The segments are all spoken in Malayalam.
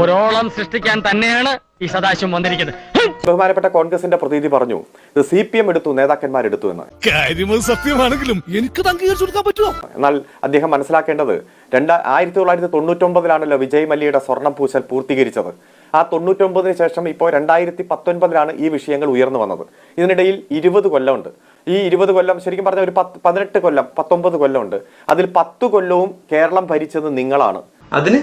ഒരോളം സൃഷ്ടിക്കാൻ തന്നെയാണ് ഈ സദാശിവം വന്നിരിക്കുന്നത്. ബഹുമാനപ്പെട്ട കോൺഗ്രസിന്റെ പ്രതിനിധി പറഞ്ഞു ഇത് സി പി എം എടുത്തു നേതാക്കന്മാരെടുത്തു എന്ന് സത്യമാണെങ്കിലും എനിക്ക് അംഗീകരിച്ചു കൊടുക്കാൻ പറ്റുമോ? എന്നാൽ അദ്ദേഹം മനസ്സിലാക്കേണ്ടത് രണ്ട് ആയിരത്തി തൊള്ളായിരത്തി തൊണ്ണൂറ്റൊമ്പതിലാണല്ലോ വിജയ് മല്യയുടെ സ്വർണം പൂശൽ പൂർത്തീകരിച്ചത്. ആ തൊണ്ണൂറ്റൊമ്പതിന് ശേഷം ഇപ്പോൾ രണ്ടായിരത്തി പത്തൊൻപതിലാണ് ഈ വിഷയങ്ങൾ ഉയർന്നു വന്നത്. ഇതിനിടയിൽ ഇരുപത് കൊല്ലമുണ്ട്. ഈ ഇരുപത് കൊല്ലം ശരിക്കും പറഞ്ഞാൽ ഒരു പത്ത് പതിനെട്ട് കൊല്ലം പത്തൊമ്പത് കൊല്ലമുണ്ട്. അതിൽ പത്ത് കൊല്ലവും കേരളം ഭരിച്ചത് നിങ്ങളാണ്. അതിന്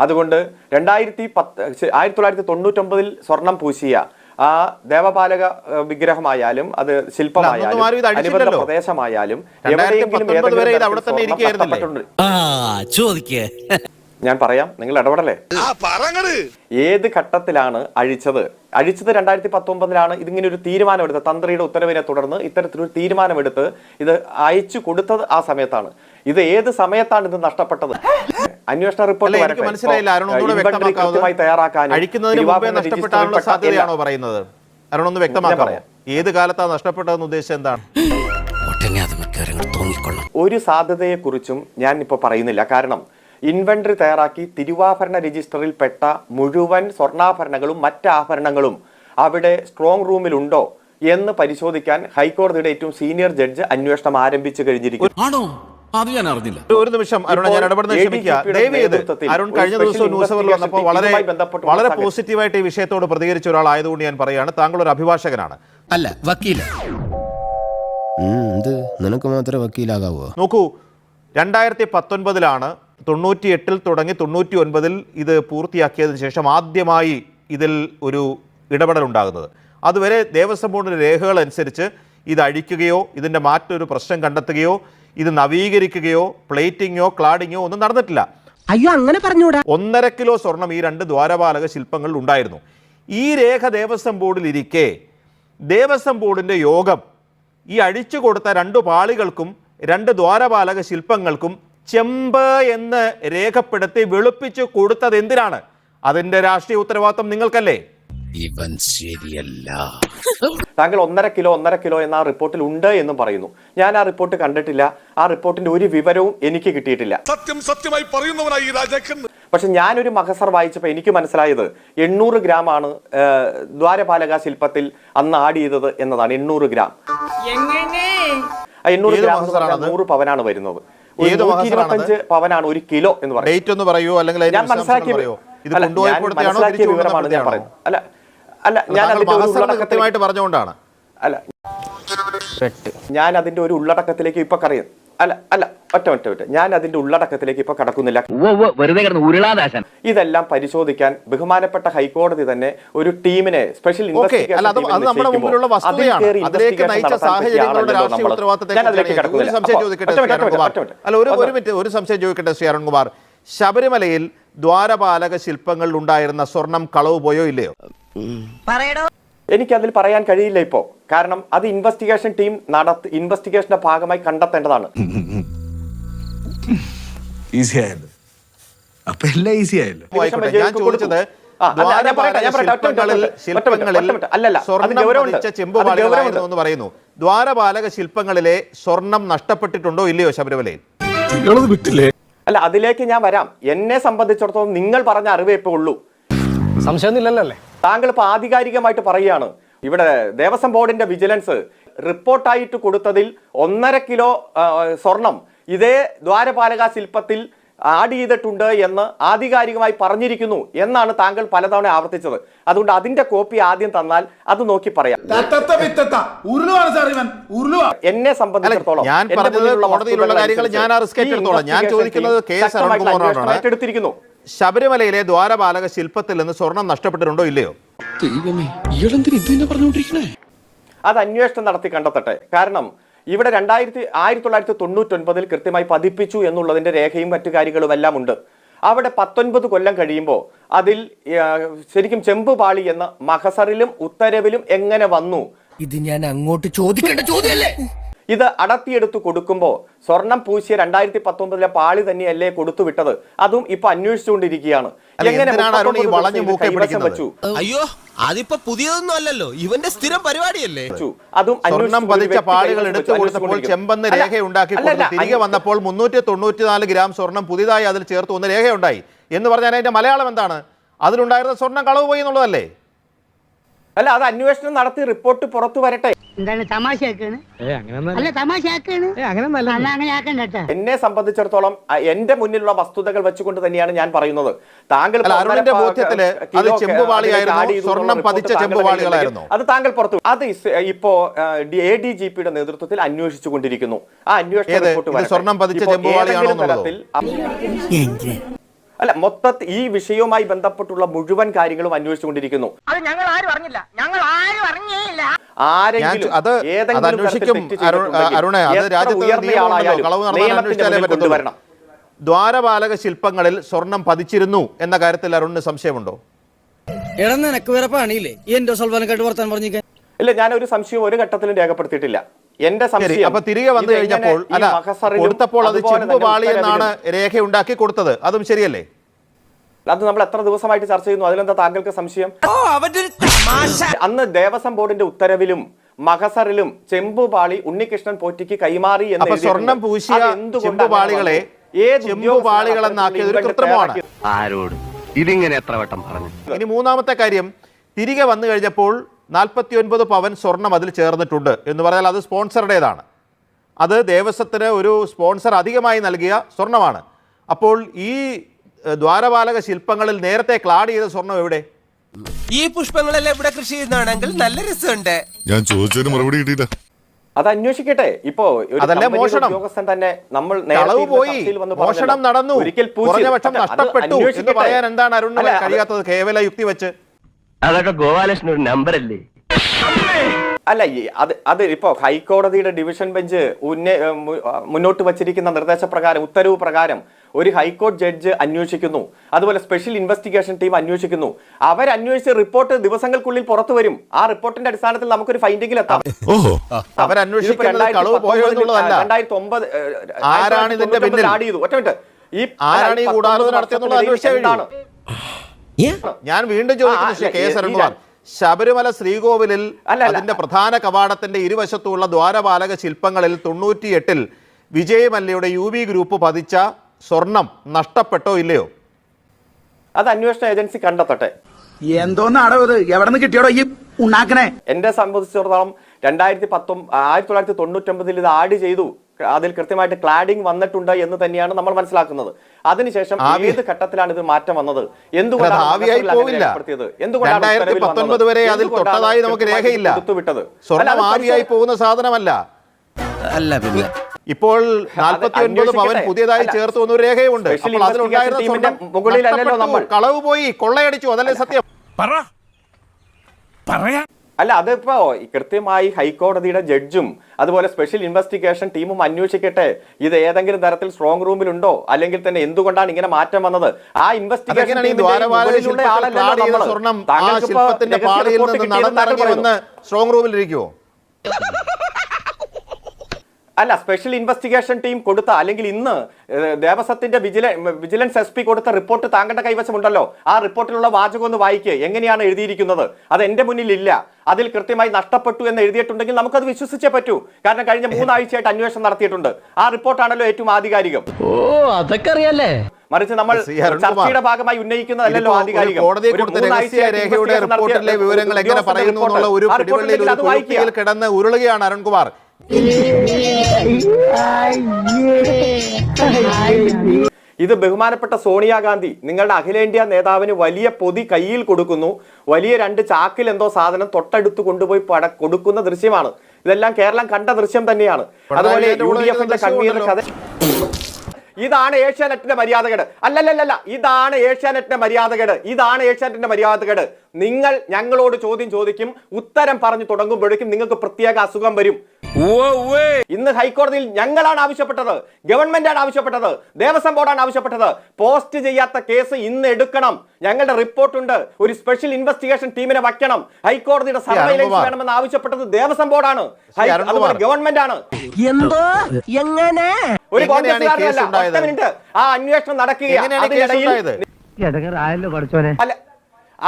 അതുകൊണ്ട് രണ്ടായിരത്തി പത്ത് ആയിരത്തി തൊള്ളായിരത്തി തൊണ്ണൂറ്റൊമ്പതിൽ സ്വർണം പൂശിയ ആ ദേവപാലക വിഗ്രഹമായാലും അത് ശില്പമായാലും അനുബന്ധ പ്രദേശമായാലും എവിടെയെങ്കിലും ഏതെങ്കിലും ചോദിക്കേ. ഞാൻ പറയാം നിങ്ങൾ ഇടപെടലേ ഏത് ഘട്ടത്തിലാണ് അഴിച്ചത്? അഴിച്ചത് രണ്ടായിരത്തി പത്തൊമ്പതിലാണ് ഇതിങ്ങനെ ഒരു തീരുമാനമെടുത്ത് തന്ത്രിയുടെ ഉത്തരവിനെ തുടർന്ന് ഇത്തരത്തിലൊരു തീരുമാനമെടുത്ത് ഇത് അയച്ചു കൊടുത്തത് ആ സമയത്താണ്. ഇത് ഏത് സമയത്താണ് ഇത് നഷ്ടപ്പെട്ടത്? അന്വേഷണ റിപ്പോർട്ട് ഇപ്പോ, കൃത്യമായി തയ്യാറാക്കാനും അഴിക്കുന്നതിന് മുമ്പേ തിരുവാഭരണ സാധ്യതയാണോ എല്ലാ- പറയുന്നത്? ഏത് കാലത്താണ് നഷ്ടപ്പെട്ടതെന്ന് ഉദ്ദേശിച്ചത് എന്താണ്? ഒരു സാധ്യതയെക്കുറിച്ചും ഞാൻ ഇപ്പോൾ പറയുന്നില്ല. കാരണം ഇൻവെന്ററി തയ്യാറാക്കി തിരുവാഭരണ രജിസ്റ്ററിൽ പെട്ട മുഴുവൻ സ്വർണാഭരണങ്ങളും മറ്റ് ആഭരണങ്ങളും അവിടെ സ്ട്രോങ് റൂമിലുണ്ടോ എന്ന് പരിശോധിക്കാൻ ഹൈക്കോടതിയുടെ ഏറ്റവും സീനിയർ ജഡ്ജ് അന്വേഷണം ആരംഭിച്ചു കഴിഞ്ഞിരിക്കുന്നു. ആണോ? അത് ഞാൻ അറിഞ്ഞില്ല. ഒരു- നിമിഷം അരുൺ ഞാൻ ഇടപെടുന്ന ക്ഷമിക്കുക. അരുൺ കഴിഞ്ഞ ദിവസം ന്യൂസ് അവറിൽ വന്നപ്പോൾ വളരെ വളരെ പോസിറ്റീവായിട്ട് ഈ വിഷയത്തോട് പ്രതികരിച്ച ഒരാളായതുകൊണ്ട് ഞാൻ പറയാണ് താങ്കൾ ഒരു അഭിഭാഷകനാണ്. അല്ല വക്കീല. നിനക്ക് മാത്രമേ വക്കീലാകാവോ? നോക്കൂ രണ്ടായിരത്തി പത്തൊൻപതിലാണ് തൊണ്ണൂറ്റി എട്ടിൽ തുടങ്ങി തൊണ്ണൂറ്റി ഒൻപതിൽ ഇത് പൂർത്തിയാക്കിയതിനു ശേഷം ആദ്യമായി ഇതിൽ ഒരു ഇടപെടൽ ഉണ്ടാകുന്നത് അതുവരെ ദേവസ്വം ബോർഡിന്റെ രേഖകൾ അനുസരിച്ച് ഇത് അഴിക്കുകയോ ഇതിന്റെ മാറ്റൊരു പ്രശ്നം കണ്ടെത്തുകയോ ഇത് നവീകരിക്കുകയോ പ്ലേറ്റിങ്ങോ ക്ലാഡിങ്ങോ ഒന്നും നടന്നിട്ടില്ല. അയ്യോ അങ്ങനെ പറഞ്ഞൂടാ. ഒന്നര കിലോ സ്വർണം ഈ രണ്ട് ദ്വാരപാലക ശില്പങ്ങളിൽ ഉണ്ടായിരുന്നു. ഈ രേഖ ദേവസ്വം ബോർഡിൽ ഇരിക്കെ ദേവസ്വം ബോർഡിന്റെ യോഗം ഈ അഴിച്ചു കൊടുത്ത രണ്ട് പാളികൾക്കും രണ്ട് ദ്വാരപാലക ശില്പങ്ങൾക്കും ചെമ്പ് എന്ന് രേഖപ്പെടുത്തി വെളുപ്പിച്ചു കൊടുത്തത് എന്തിനാണ്? അതിന്റെ രാഷ്ട്രീയ ഉത്തരവാദിത്വം നിങ്ങൾക്കല്ലേ? ഇവൻ ശരിയല്ല. താങ്കൾ ഒന്നര കിലോ ഒന്നര കിലോ എന്ന ആ റിപ്പോർട്ടിൽ ഉണ്ട് എന്നും പറയുന്നു. ഞാൻ ആ റിപ്പോർട്ട് കണ്ടിട്ടില്ല. ആ റിപ്പോർട്ടിന്റെ ഒരു വിവരവും എനിക്ക് കിട്ടിയിട്ടില്ല. സത്യം സത്യമായി പറയുന്നവനായി പക്ഷെ ഞാനൊരു മഹസർ വായിച്ചപ്പോൾ എനിക്ക് മനസ്സിലായത് എണ്ണൂറ് ഗ്രാം ആണ് ദ്വാരപാലക ശില്പത്തിൽ അന്ന് ആഡ് ചെയ്തത് എന്നതാണ്. എണ്ണൂറ് ഗ്രാം. ആ എണ്ണൂറ് ഗ്രാം? നൂറ് പവനാണ് വരുന്നത്. ഏത് നൂറ്റി ഇരുപത്തഞ്ച് പവനാണ് ഒരു കിലോ എന്ന് പറയുന്നത്. ഡേറ്റ് ഒന്ന് പറയൂ അല്ലെങ്കിൽ ഞാൻ മനസ്സിലാക്കിയ പറയോ. ഇത് മനസ്സിലാക്കിയ വിവരമാണ് ഞാൻ പറയുന്നത്. അല്ല അല്ല ഞാൻ അതിന്റെ കൃത്യമായിട്ട് പറഞ്ഞുകൊണ്ടാണ്. അല്ല ഞാൻ അതിന്റെ ഒരു ഉള്ളടക്കത്തിലേക്ക് ഇപ്പൊ കറിയും അല്ല അല്ല ഒറ്റ ഒറ്റ ഒറ്റ ഞാൻ അതിന്റെ ഉള്ളടക്കത്തിലേക്ക് ഇപ്പൊ കടക്കുന്നില്ല. വെറുതെ ഉരുളാദാശൻ. ഇതെല്ലാം പരിശോധിക്കാൻ ബഹുമാനപ്പെട്ട ഹൈക്കോടതി തന്നെ ഒരു ടീമിനെ സ്പെഷ്യൽ ഓക്കെ അല്ല അത് അത് നമ്മുടെ മുമ്പിലുള്ള വസ്തുതയാണ്. അതിലേക്ക് നയിച്ച സാഹചര്യങ്ങളുടെ രാഷ്ട്രീയ ഉത്തരവാദിത്തത്തെ ഒരു സംശയം ചോദിക്കട്ടെ ശ്രീ അരുൺകുമാർ. അല്ല ഒരു ഒരു മിനിറ്റ് ഒരു സംശയം ചോദിക്കട്ടെ ശ്രീ അരുൺകുമാർ. ശബരിമലയിൽ ദ്വാരപാലക ശില്പങ്ങളിൽ ഉണ്ടായിരുന്ന സ്വർണം കളവ് പോയോ ഇല്ലയോ? എനിക്ക് അതിൽ പറയാൻ കഴിയില്ല ഇപ്പോ. കാരണം അത് ഇൻവെസ്റ്റിഗേഷൻ ടീം നടത്തി ഇൻവെസ്റ്റിഗേഷന്റെ ഭാഗമായി കണ്ടെത്തേണ്ടതാണ്. അപ്പൊ എല്ലാം ഞാൻ ചോദിച്ചത് അല്ല, പറയുന്നു. ദ്വാരപാലക ശില്പങ്ങളിലെ സ്വർണം നഷ്ടപ്പെട്ടിട്ടുണ്ടോ ഇല്ലയോ ശബരിമലയിൽ? വിട്ടില്ലേ? അല്ല അതിലേക്ക് ഞാൻ വരാം. എന്നെ സംബന്ധിച്ചിടത്തോളം നിങ്ങൾ പറഞ്ഞ അറിവേ ഇപ്പൊ ഉള്ളൂ. സംശയമൊന്നുമില്ലല്ലേ താങ്കൾ ഇപ്പോൾ ആധികാരികമായിട്ട് പറയുകയാണ്. ഇവിടെ ദേവസ്വം ബോർഡിന്റെ വിജിലൻസ് റിപ്പോർട്ടായിട്ട് കൊടുത്തതിൽ ഒന്നര കിലോ സ്വർണം ഇതേ ദ്വാരപാലക ശില്പത്തിൽ ആഡ് ചെയ്തിട്ടുണ്ട് എന്ന് ആധികാരികമായി പറഞ്ഞിരിക്കുന്നു എന്നാണ് താങ്കൾ പലതവണ ആവർത്തിച്ചത്. അതുകൊണ്ട് അതിന്റെ കോപ്പി ആദ്യം തന്നാൽ അത് നോക്കി പറയാം. എന്നെ സംബന്ധിച്ചിടത്തോളം ഞാൻ ചോദിക്കുന്നത് investigation ശബരിമലയിലെ ദ്വാരപാലക ശില്പത്തിൽ നിന്ന് സ്വർണം നഷ്ടപ്പെട്ടിട്ടുണ്ടോ ഇല്ലയോ? ദൈവമേ ഇയാളെന്തിന് പറഞ്ഞുകൊണ്ടിരിക്കണേ അത് അന്വേഷണം നടത്തി കണ്ടെത്തട്ടെ. കാരണം ഇവിടെ രണ്ടായിരത്തി ആയിരത്തി തൊള്ളായിരത്തി തൊണ്ണൂറ്റൊൻപതിൽ കൃത്യമായി പതിപ്പിച്ചു എന്നുള്ളതിന്റെ രേഖയും മറ്റു കാര്യങ്ങളും എല്ലാം ഉണ്ട്. അവിടെ പത്തൊൻപത് കൊല്ലം കഴിയുമ്പോൾ അതിൽ ശരിക്കും ചെമ്പ് പാളി എന്ന മഹസറിലും ഉത്തരവിലും എങ്ങനെ വന്നു? ഇത് ഞാൻ അങ്ങോട്ട് ചോദിക്കേണ്ട ചോദ്യമല്ലേ? ഇത് അടർത്തിയെടുത്ത് കൊടുക്കുമ്പോൾ സ്വർണം പൂശിയ രണ്ടായിരത്തി പത്തൊമ്പതിലെ പാളി തന്നെയല്ലേ കൊടുത്തു വിട്ടത്? അതും ഇപ്പൊ അന്വേഷിച്ചുകൊണ്ടിരിക്കുകയാണ്. എങ്ങനെ എന്തിനാണ് അരുൺ ഈ 39 വളഞ്ഞു ദിവസം ഇത് മൂക്കെ കൈവശം പിടിക്കുന്നത്? വെച്ചു? അയ്യോ അതിപ്പോ പുതിയതൊന്നും അല്ലല്ലോ. ഇവന്റെ സ്ഥിരം പരിപാടിയല്ലേ? അതും സ്വർണം പതിച്ച പാളികൾ എടുത്തു കൊടുത്തപ്പോൾ. ചെമ്പെന്ന് അല്ല, രേഖ ഉണ്ടാക്കി അല്ല, കൊടുത്ത് അല്ല, തിരികെ വന്നപ്പോൾ മുന്നൂറ്റി തൊണ്ണൂറ്റിനാല് ഗ്രാം സ്വർണം പുതിയതായി അതിൽ ചേർത്ത് ഒന്ന് രേഖയുണ്ടായി. എന്ന് പറഞ്ഞാൽ അതിന്റെ മലയാളം എന്താണ്? അതിലുണ്ടായിരുന്ന സ്വർണം കളവ് പോയി എന്നുള്ളതല്ലേ? അല്ല അത് അന്വേഷണം നടത്തി റിപ്പോർട്ട് പുറത്തു വരട്ടെ. എന്താണ് തമാശയാക്കാണ്? അല്ല തമാശയാക്കാണ്? അല്ല അങ്ങനെ ആക്കണ്ട കേട്ടാ എന്നെ സംബന്ധിച്ചിടത്തോളം എന്റെ മുന്നിലുള്ള വസ്തുതകൾ വെച്ചുകൊണ്ട് തന്നെയാണ് ഞാൻ പറയുന്നത്. താങ്കൾ അരുണിന്റെ ബോധ്യത്തിൽ അത് ചെമ്പുപാളിയായിരുന്നോ, സ്വർണം പതിച്ച അത് താങ്കൾ പുറത്തു അത് ഇപ്പോ എ ഡി ജി പിയുടെ നേതൃത്വത്തിൽ അന്വേഷിച്ചു കൊണ്ടിരിക്കുന്നു ആ അന്വേഷണ ഏത്? റിപ്പോർട്ട് സ്വർണം പതിച്ച ഇപ്പോ ചെമ്പുപാളിയാണോ തരത്തിൽ അല്ല മൊത്തത്തിൽ ഈ വിഷയവുമായി ബന്ധപ്പെട്ടുള്ള മുഴുവൻ കാര്യങ്ങളും അന്വേഷിച്ചുകൊണ്ടിരിക്കുന്നു. അത് ഞങ്ങൾ ആരും അറിഞ്ഞില്ല. ഞങ്ങൾ ആരും അറിഞ്ഞേയില്ല ആരെങ്കിലും അത് അന്വേഷിക്കും, അരുണേ, അത് രാജ്യത്ത്. കൊണ്ടുവരണം. ദ്വാരപാലക ശില്പങ്ങളിൽ സ്വർണം പതിച്ചിരുന്നു എന്ന കാര്യത്തിൽ അരുണിന് സംശയമുണ്ടോ? എടാ നിനക്ക് വേറെ പണിയില്ലേ? എന്റെ സൽവാനക്കായിട്ട് വർത്താൻ പറഞ്ഞിരിക്കാൻ? ഇല്ല ഞാൻ ഒരു സംശയം ഒരു ഘട്ടത്തിലും രേഖപ്പെടുത്തിയിട്ടില്ല. എന്റെ സംശയം അപ്പൊ തിരികെ വന്നു കഴിഞ്ഞപ്പോൾ അല്ല കൊടുത്തപ്പോൾ അത് തന്നെ ചെമ്പുപാളി എന്നാണ് രേഖയുണ്ടാക്കി കൊടുത്തത്. അതും ശരിയല്ലേ? അത് നമ്മൾ എത്ര ദിവസമായിട്ട് ചർച്ച ചെയ്യുന്നു? അതിലെന്താ താങ്കൾക്ക് സംശയം? അന്ന് ദേവസ്വം ബോർഡിന്റെ ഉത്തരവിലും മഹസറിലും ചെമ്പുപാളി ഉണ്ണികൃഷ്ണൻ പോറ്റിക്ക് കൈമാറി എന്ന്. സ്വർണം പൂശിയ ചെമ്പുപാളികളെ ചെമ്പുപാളികളെന്നാക്കിയത് ഒരു കൃത്രിമമാണ്. ആരോട്? ഇതിങ്ങനെ എത്ര വട്ടം പറഞ്ഞു? ഇനി മൂന്നാമത്തെ കാര്യം തിരികെ വന്നു കഴിഞ്ഞപ്പോൾ നാൽപ്പത്തി ഒൻപത് പവൻ സ്വർണം അതിൽ ചേർന്നിട്ടുണ്ട് എന്ന് പറഞ്ഞാൽ അത് സ്പോൺസറുടേതാണ്. അത് ദേവസ്വത്തിന് ഒരു സ്പോൺസർ അധികമായി നൽകിയ സ്വർണമാണ്. അപ്പോൾ ഈ ദ്വാരപാലക ശില്പങ്ങളിൽ നേരത്തെ ക്ലാഡ് ചെയ്ത സ്വർണം എവിടെ? ഈ പുഷ്പങ്ങളെല്ലാം ഇവിടെ കൃഷി ചെയ്യുന്നതാണെങ്കിൽ നല്ല രസമുണ്ട്. ഞാൻ ചോദിച്ചതിന് മറുപടി കിട്ടിയില്ല. അത് അന്വേഷിക്കട്ടെ. ഇപ്പോ ഒരു അതല്ലേ മോഷണം. ഉദ്യോഗസ്ഥൻ തന്നെ നമ്മൾ നേരത്തെ കളവ് ഇരുന്ന പോയി. ചർച്ചയിൽ വന്ന് മോഷണം നടന്നു. ഒരിക്കൽ പൂജ്യം. കുറഞ്ഞ പക്ഷം അത് നഷ്ടപ്പെട്ടു എന്ന് അന്വേഷിക്കട്ടെ. പറയാൻ എന്താണ് അരുണിന് അല്ല, അത് കഴിയാത്തത്? കേവല യുക്തി വെച്ച്. അതൊക്കെ ഗോപാലകൃഷ്ണൻ ഒരു നമ്പർ അല്ലേ? അല്ല ഈ അത് അത് ഇപ്പോ ഹൈക്കോടതിയുടെ ഡിവിഷൻ ബെഞ്ച് ഉന്നെ- ഏ, മു- ആ, മുന്നോട്ട് വച്ചിരിക്കുന്ന നിർദ്ദേശപ്രകാരം ഉത്തരവ് പ്രകാരം ഒരു ഹൈക്കോടതി ജഡ്ജ് അന്വേഷിക്കുന്നു. അതുപോലെ സ്പെഷ്യൽ ഇൻവെസ്റ്റിഗേഷൻ ടീം അന്വേഷിക്കുന്നു. അവർ അന്വേഷിച്ച റിപ്പോർട്ട് ദിവസങ്ങൾക്കുള്ളിൽ പുറത്തു വരും. ആ റിപ്പോർട്ടിന്റെ അടിസ്ഥാനത്തിൽ നമുക്കൊരു ഫൈൻഡിംഗിൽ എത്താം. രണ്ടായിരത്തി ഒമ്പത്? ആഡ് ചെയ്തു. ഒറ്റ മിനിറ്റ്. ഈ ആരാണ് ഈ ഗൂഢാലോചന നടത്തിയെന്നുള്ളത് അന്വേഷിച്ചാൽ ഞാൻ വീണ്ടും ചോദിക്കുന്നു കെ എസ് അരുൺകുമാർ. ശബരിമല ശ്രീകോവിലിൽ. അതിന്റെ പ്രധാന കവാടത്തിന്റെ ഇരുവശത്തുമുള്ള ദ്വാരപാലക ശില്പങ്ങളിൽ തൊണ്ണൂറ്റിയെട്ടിൽ വിജയ് മല്യയുടെ യു ബി ഗ്രൂപ്പ് പതിച്ച സ്വർണം നഷ്ടപ്പെട്ടോ ഇല്ലയോ? അത് അന്വേഷണ ഏജൻസി കണ്ടെത്തട്ടെ. എന്തോന്നാടോ ഇത് എവിടെ നിന്ന് കിട്ടിയോടോ ഈ ഉണ്ടാക്കണേ എന്നെ സംബന്ധിച്ചിടത്തോളം രണ്ടായിരത്തി പത്തൊമ്പ ആയിരത്തി തൊള്ളായിരത്തി തൊണ്ണൂറ്റൊമ്പതിൽ ഇത് ആഡ് ചെയ്തു. അതിൽ കൃത്യമായിട്ട് ക്ലാഡിംഗ് വന്നിട്ടുണ്ട് എന്ന് തന്നെയാണ് നമ്മൾ മനസ്സിലാക്കുന്നത്. അതിനുശേഷം ഏത് ഘട്ടത്തിലാണ് ഇത് മാറ്റം വന്നത്? അത് എന്തുകൊണ്ടാണ് രേഖയില്ല. അല്ല, അത് ആവിയായി പോകുന്ന സാധനമല്ല. അല്ല പിന്നെ ഇപ്പോൾ നാൽപ്പത്തി ഒൻപത് പവൻ പുതിയതായി ചേർത്ത് വന്ന ഒരു രേഖയുണ്ട് അതിലുണ്ടായിരുന്ന. കളവ് പോയി കൊള്ളയടിച്ചു അതല്ലേ സത്യം? പറയാ. അല്ല അതിപ്പോ കൃത്യമായി ഹൈക്കോടതിയുടെ ജഡ്ജും അതുപോലെ സ്പെഷ്യൽ ഇൻവെസ്റ്റിഗേഷൻ ടീമും അന്വേഷിക്കട്ടെ. ഇത് ഏതെങ്കിലും തരത്തിൽ സ്ട്രോങ് റൂമിലുണ്ടോ അല്ലെങ്കിൽ തന്നെ എന്തുകൊണ്ടാണ് ഇങ്ങനെ മാറ്റം വന്നത്? ആ ഇൻവെസ്റ്റിഗേഷൻ അതെങ്ങനെയാണ് റൂമിൽ ടീമിന്റെ അല്ല സ്പെഷ്യൽ ഇൻവെസ്റ്റിഗേഷൻ ടീം കൊടുത്ത അല്ലെങ്കിൽ ഇന്ന് ദേവസ്വത്തിന്റെ വിജില വിജിലൻസ് എസ് പി കൊടുത്ത റിപ്പോർട്ട് താങ്കളുടെ കൈവശമുണ്ടല്ലോ. ആ റിപ്പോർട്ടിലുള്ള വാചകം ഒന്ന് വായിക്കുക എങ്ങനെയാണ് എഴുതിയിരിക്കുന്നത്? അത് എന്റെ മുന്നിൽ ഇല്ല അതിൽ കൃത്യമായി നഷ്ടപ്പെട്ടു എന്ന് എഴുതിയിട്ടുണ്ടെങ്കിൽ നമുക്കത് വിശ്വസിച്ചേ പറ്റൂ. കാരണം കഴിഞ്ഞ മൂന്നാഴ്ചയായിട്ട് അന്വേഷണം നടത്തിയിട്ടുണ്ട്. ആ റിപ്പോർട്ടാണല്ലോ ഏറ്റവും ആധികാരികം. ഓ അതൊക്കെ അറിയാലേ മറിച്ച് നമ്മൾ ചർച്ചയുടെ ഭാഗമായി ഉന്നയിക്കുന്നതല്ലോ ആധികാരികം. രേഖയുടെ റിപ്പോർട്ടിലെ വിവരങ്ങൾ എങ്ങനെ പറയുന്നു എന്നുള്ള ഒരു കിടന്ന് ഉരുളുകയാണ് അരുൺകുമാർ. ഇത് ബഹുമാനപ്പെട്ട സോണിയാഗാന്ധി നിങ്ങളുടെ അഖിലേന്ത്യാ നേതാവിന് വലിയ പൊതി കയ്യിൽ കൊടുക്കുന്നു. വലിയ രണ്ട് ചാക്കിൽ എന്തോ സാധനം തൊട്ടടുത്ത് കൊണ്ടുപോയി പട കൊടുക്കുന്ന ദൃശ്യമാണ്. ഇതെല്ലാം കേരളം കണ്ട ദൃശ്യം തന്നെയാണ്. അതുപോലെ യു ഡി എഫിന്റെ കൺവീനർ കഥ ഇതാണ് ഏഷ്യാനെറ്റിന്റെ മര്യാദകേട്. അല്ലല്ലല്ല ഇതാണ് ഏഷ്യാനെറ്റിന്റെ മര്യാദകേട്. ഇതാണ് ഏഷ്യാനെറ്റിന്റെ മര്യാദകേട്. നിങ്ങൾ ഞങ്ങളോട് ചോദ്യം ചോദിക്കും ഉത്തരം പറഞ്ഞു തുടങ്ങുമ്പോഴേക്കും നിങ്ങൾക്ക് പ്രത്യേക അസുഖം വരും. ഇന്ന് ഹൈക്കോടതിയിൽ ഞങ്ങളാണ് ആവശ്യപ്പെട്ടത്. ആണ് ആവശ്യപ്പെട്ടത്. ദേവസ്വം ബോർഡാണ് ആവശ്യപ്പെട്ടത്. പോസ്റ്റ് ചെയ്യാത്ത കേസ് ഇന്ന് എടുക്കണം. ഞങ്ങളുടെ റിപ്പോർട്ടുണ്ട്. ഒരു സ്പെഷ്യൽ ഇൻവെസ്റ്റിഗേഷൻ ടീമിനെ വയ്ക്കണം. ഹൈക്കോടതിയുടെ സർവൈലൻസ്. വേണമെന്ന് ആവശ്യപ്പെട്ടത് ദേവസ്വം ബോർഡാണ്. അതുപോലെ ഗവൺമെന്റ് ആണ് എന്തോ? എങ്ങനെ? ഒരു കോൺഗ്രസ് മിനിറ്റ്. ആ അന്വേഷണം നടക്കുകയാണ്. അതിനിടയിൽ പഠിച്ചോനെ അല്ല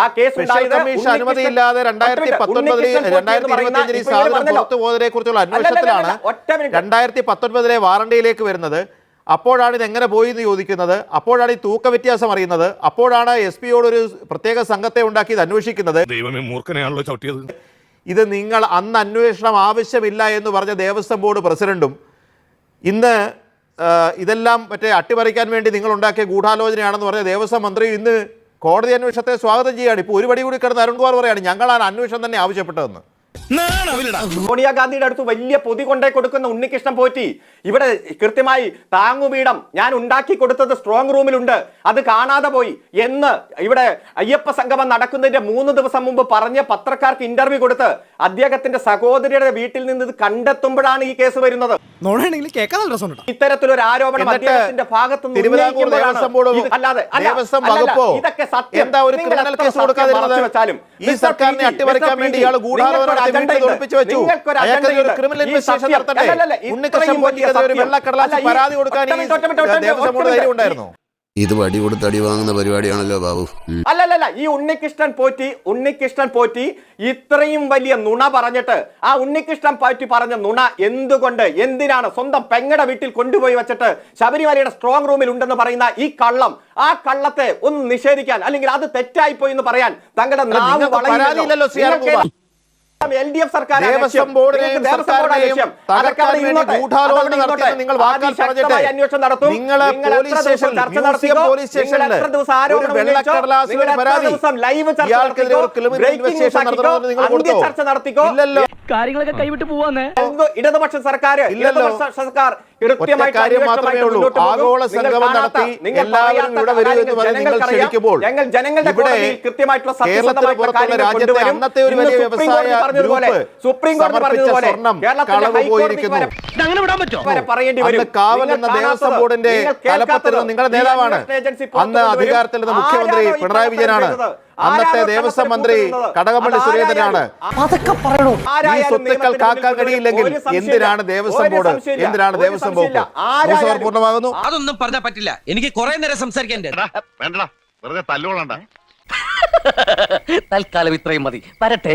ആ കേസ് കമ്മീഷൻ അനുമതി അനുമതിയില്ലാതെ രണ്ടായിരത്തി പത്തൊൻപതിൽ രണ്ടായിരത്തി ഇരുപത്തിയഞ്ചിൽ ഈ സാധനം പുറത്തു പോയതിനെ കുറിച്ചുള്ള അന്വേഷണത്തിലാണ് രണ്ടായിരത്തി പത്തൊൻപതിലെ വാറണ്ടിയിലേക്ക് വരുന്നത്. അപ്പോഴാണ് ഇത് എങ്ങനെ പോയി എന്ന് ചോദിക്കുന്നത്. അപ്പോഴാണ് ഈ തൂക്ക വ്യത്യാസം അറിയുന്നത്. അപ്പോഴാണ് എസ് പിയോട് ഒരു പ്രത്യേക സംഘത്തെ ഉണ്ടാക്കി ഇത് അന്വേഷിക്കുന്നത് ഇത് നിങ്ങൾ അന്ന് അന്വേഷണം ആവശ്യമില്ല എന്ന് പറഞ്ഞ ദേവസ്വം ബോർഡ് പ്രസിഡന്റും ഇന്ന് ഇതെല്ലാം മറ്റേ അട്ടിമറിക്കാൻ വേണ്ടി നിങ്ങൾ ഉണ്ടാക്കിയ ഗൂഢാലോചനയാണെന്ന് പറഞ്ഞ ദേവസ്വം മന്ത്രി ഇന്ന് കോടതി അന്വേഷണത്തെ സ്വാഗതം ചെയ്യുകയാണ് ഇപ്പോൾ ഒരു പടി കൂടി കിടന്ന് അരുൺകുമാർ പറയാണ് ഞങ്ങളാണ് അന്വേഷണം തന്നെ ആവശ്യപ്പെട്ടതെന്ന്. സോണിയാഗാന്ധിയുടെ അടുത്ത് വലിയ പൊതി കൊണ്ടേ കൊടുക്കുന്ന ഉണ്ണികൃഷ്ണൻ പോറ്റി. ഇവിടെ കൃത്യമായി താങ്ങുപീഠം ഞാൻ ഉണ്ടാക്കി കൊടുത്തത് സ്ട്രോങ് റൂമിലുണ്ട് അത് കാണാതെ പോയി. എന്ന് ഇവിടെ അയ്യപ്പ സംഗമം നടക്കുന്നതിന്റെ മൂന്ന് ദിവസം മുമ്പ് പറഞ്ഞ പത്രക്കാർക്ക് ഇന്റർവ്യൂ കൊടുത്ത് അദ്ദേഹത്തിന്റെ സഹോദരിയുടെ വീട്ടിൽ നിന്ന് ഇത് കണ്ടെത്തുമ്പോഴാണ് ഈ കേസ് വരുന്നത്. ഇത്തരത്തിലൊരു ആരോപണം അദ്ദേഹത്തിന്റെ ഭാഗത്ത് നിന്ന് ഉന്നയിക്കുമ്പോഴാണ് അല്ലാതെ ഇതൊക്കെ സത്യം. വെച്ചാലും ഈ സർക്കാരിനെ അട്ടിമറിക്കാൻ വേണ്ടി ഇയാൾ ഗൂഢാലോചന പരാതി കൊടുക്കാൻ ദേവസ്വം ബോർഡ് ധൈര്യം ഉണ്ടായിരുന്നു. ഇത് വടി കൊടുത്ത് അടി വാങ്ങുന്ന പരിപാടിയാണല്ലോ ബാബു. അല്ലല്ലല്ല ഈ ഉണ്ണികൃഷ്ണൻ പോറ്റി ഉണ്ണികൃഷ്ണൻ പോറ്റി ഇത്രയും വലിയ നുണ പറഞ്ഞിട്ട് ആ ഉണ്ണികൃഷ്ണൻ പോറ്റി പറഞ്ഞ നുണ എന്തുകൊണ്ട് എന്തിനാണ് സ്വന്തം പെങ്ങടെ വീട്ടിൽ കൊണ്ടുപോയി വെച്ചിട്ട് ശബരിമലയുടെ സ്ട്രോങ് റൂമിൽ ഉണ്ടെന്ന് പറയുന്ന ഈ കള്ളം? ആ കള്ളത്തെ ഒന്ന് നിഷേധിക്കാൻ അല്ലെങ്കിൽ അത് തെറ്റായി പോയി എന്ന് പറയാൻ തങ്ങളുടെ നാവ് വളയില്ലല്ലോ. എൽ ഡി എഫ് സർക്കാർ ഗൂഢാലോചന നടത്തിയെന്ന് നിങ്ങൾ നിങ്ങൾ ഇല്ലല്ലോ. കാര്യങ്ങളൊക്കെ കൈവിട്ട് പോവാന്ന്. ഇടതുപക്ഷ സർക്കാർ ഇല്ലല്ലോ. ഇടതുപക്ഷ സർക്കാർ നടത്തി കൃത്യമായിട്ടുള്ള രാജ്യത്തെ. അന്നത്തെ ഒരു വലിയ വ്യവസായ പറഞ്ഞതുപോലെ, സുപ്രീം കോടതി പറഞ്ഞതുപോലെ വരെ അങ്ങനെ വിടാൻ പറ്റോ വരെ പറയേണ്ടി വരും. കാവൽ എന്ന ദേവസ്വം ബോർഡിന്റെ തലപ്പത്തിരുന്ന നിങ്ങളുടെ നേതാവാണ്. അന്ന് അധികാരത്തിൽ മുഖ്യമന്ത്രി പിണറായി വിജയനാണ്. അന്നത്തെ ദേവസ്വം മന്ത്രി? കടകംപള്ളി സുരേന്ദ്രനാണ്. ഈ സ്വത്തുക്കൾ കാക്കാൻ കഴിയില്ലെങ്കിൽ എന്തിനാണ് ദേവസ്വം ബോർഡ്? എന്തിനാണ് ദേവസ്വം ബോർഡ്. ന്യൂസ് പൂർണമാകുന്നു? അതൊന്നും പറഞ്ഞാൽ പറ്റില്ല. എനിക്ക് കുറെ നേരം സംസാരിക്കാൻ വേണ്ടടാ. വെറുതെ തല്ലുകൊള്ളണ്ട. തൽക്കാലം ഇത്രയും മതി. വരട്ടെ.